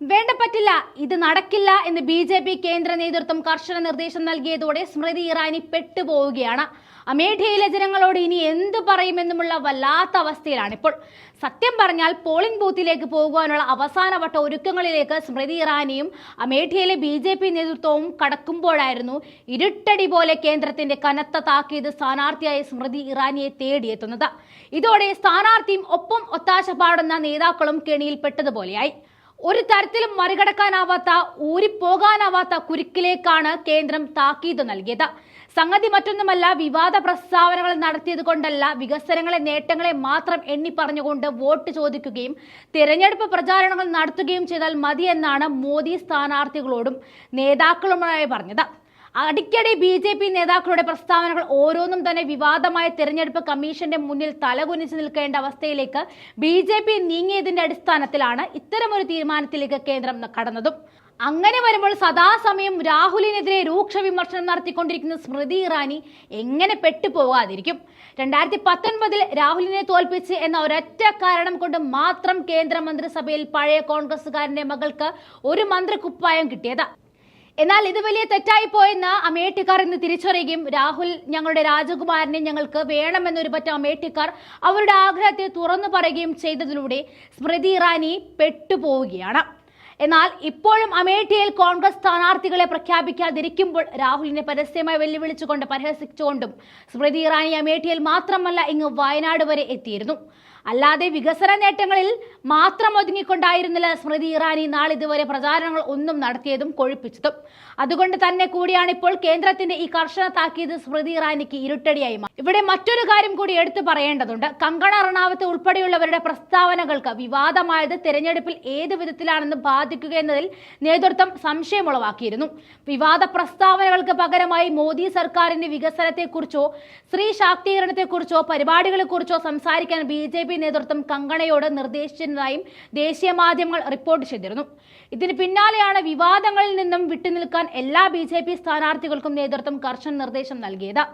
വേണ്ട പറ്റില്ല ഇത് നടക്കില്ല എന്ന് ബി ജെ പി കേന്ദ്ര നേതൃത്വം കർശന നിർദ്ദേശം നൽകിയതോടെ സ്മൃതി ഇറാനി പെട്ടുപോവുകയാണ്. അമേഠിയയിലെ ജനങ്ങളോട് ഇനി എന്ത് പറയുമെന്നുമുള്ള വല്ലാത്ത അവസ്ഥയിലാണ് ഇപ്പോൾ സത്യം പറഞ്ഞാൽ പോളിംഗ് ബൂത്തിലേക്ക് പോകുവാനുള്ള അവസാനവട്ട ഒരുക്കങ്ങളിലേക്ക് സ്മൃതി ഇറാനിയും അമേഠിയയിലെ ബി ജെ പി നേതൃത്വവും കടക്കുമ്പോഴായിരുന്നു ഇരുട്ടടി പോലെ കേന്ദ്രത്തിന്റെ കനത്ത താക്കീത് സ്ഥാനാർത്ഥിയായ സ്മൃതി ഇറാനിയെ തേടിയെത്തുന്നത്. ഇതോടെ സ്ഥാനാർത്ഥിയും ഒപ്പം ഒത്താശ പാടുന്ന നേതാക്കളും കെണിയിൽപ്പെട്ടതുപോലെയായി ഒരു തരത്തിലും മറികടക്കാനാവാത്ത ഊരിപ്പോകാനാവാത്ത കുരുക്കിലേക്കാണ് കേന്ദ്രം താക്കീത് നൽകിയത്. സംഗതി മറ്റൊന്നുമല്ല വിവാദ പ്രസ്താവനകൾ നടത്തിയത് കൊണ്ടല്ല വികസനങ്ങളെ നേട്ടങ്ങളെ മാത്രം എണ്ണി പറഞ്ഞുകൊണ്ട് വോട്ട് ചോദിക്കുകയും തിരഞ്ഞെടുപ്പ് പ്രചാരണങ്ങൾ നടത്തുകയും ചെയ്താൽ മതിയെന്നാണ് മോദി സ്ഥാനാർത്ഥികളോടും നേതാക്കളുമായി പറഞ്ഞത്. അടിക്കടി ബി ജെ പി നേതാക്കളുടെ പ്രസ്താവനകൾ ഓരോന്നും തന്നെ വിവാദമായ തെരഞ്ഞെടുപ്പ് കമ്മീഷന്റെ മുന്നിൽ തലകുനിച്ച് നിൽക്കേണ്ട അവസ്ഥയിലേക്ക് ബി ജെ പി നീങ്ങിയതിന്റെ അടിസ്ഥാനത്തിലാണ് ഇത്തരമൊരു തീരുമാനത്തിലേക്ക് കേന്ദ്രം കടന്നതും. അങ്ങനെ വരുമ്പോൾ സദാസമയം രാഹുലിനെതിരെ രൂക്ഷ വിമർശനം നടത്തിക്കൊണ്ടിരിക്കുന്ന സ്മൃതി ഇറാനി എങ്ങനെ പെട്ടുപോകാതിരിക്കും? രണ്ടായിരത്തി പത്തൊൻപതിൽ രാഹുലിനെ തോൽപ്പിച്ച് എന്ന ഒരൊറ്റ കാരണം കൊണ്ട് മാത്രം കേന്ദ്ര മന്ത്രിസഭയിൽ പഴയ കോൺഗ്രസുകാരന്റെ മകൾക്ക് ഒരു മന്ത്രിക്കുപ്പായം കിട്ടിയത്. എന്നാൽ ഇത് വലിയ തെറ്റായി പോയെന്ന് അമേഠിക്കാർ ഇന്ന് തിരിച്ചറിയുകയും രാഹുൽ ഞങ്ങളുടെ രാജകുമാരനെ ഞങ്ങൾക്ക് വേണമെന്നൊരു പറ്റം അമേഠിക്കാർ അവരുടെ ആഗ്രഹത്തെ തുറന്നു പറയുകയും ചെയ്തതിലൂടെ സ്മൃതി ഇറാനി പെട്ടുപോവുകയാണ്. എന്നാൽ ഇപ്പോഴും അമേഠിയയിൽ കോൺഗ്രസ് സ്ഥാനാർത്ഥികളെ പ്രഖ്യാപിക്കാതിരിക്കുമ്പോൾ രാഹുലിനെ പരസ്യമായി വെല്ലുവിളിച്ചുകൊണ്ട് പരിഹസിച്ചുകൊണ്ടും സ്മൃതി ഇറാനി അമേഠിയയിൽ മാത്രമല്ല ഇങ്ങ് വയനാട് വരെ എത്തിയിരുന്നു. അല്ലാതെ വികസന നേട്ടങ്ങളിൽ മാത്രം ഒതുങ്ങിക്കൊണ്ടായിരുന്നില്ല സ്മൃതി ഇറാനി നാളിതുവരെ പ്രചാരണങ്ങൾ ഒന്നും നടത്തിയതും കൊഴുപ്പിച്ചതും. അതുകൊണ്ട് തന്നെ കൂടിയാണ് ഇപ്പോൾ കേന്ദ്രത്തിന്റെ ഈ കർശന താക്കീത് സ്മൃതി ഇറാനിക്ക് ഇരുട്ടടിയായി ഇവിടെ മറ്റൊരു കാര്യം കൂടി എടുത്തു പറയേണ്ടതുണ്ട്. കങ്കണ റണാവത്ത് ഉൾപ്പെടെയുള്ളവരുടെ പ്രസ്താവനകൾക്ക് വിവാദമായത് തെരഞ്ഞെടുപ്പിൽ ഏത് വിധത്തിലാണെന്ന് ബാധിക്കുക എന്നതിൽ നേതൃത്വം സംശയമുളവാക്കിയിരുന്നു വിവാദ പ്രസ്താവനകൾക്ക് പകരമായി മോദി സർക്കാരിന്റെ വികസനത്തെക്കുറിച്ചോ സ്ത്രീ ശാക്തീകരണത്തെക്കുറിച്ചോ പരിപാടികളെക്കുറിച്ചോ സംസാരിക്കാൻ ബി നേതൃത്വം കങ്കണയോട് നിർദ്ദേശിച്ചതായും ദേശീയ മാധ്യമങ്ങൾ റിപ്പോർട്ട് ചെയ്തിരുന്നു. ഇതിന് പിന്നാലെയാണ് വിവാദങ്ങളിൽ നിന്നും വിട്ടുനിൽക്കാൻ എല്ലാ ബി സ്ഥാനാർത്ഥികൾക്കും നേതൃത്വം കർശന നിർദ്ദേശം നൽകിയത്.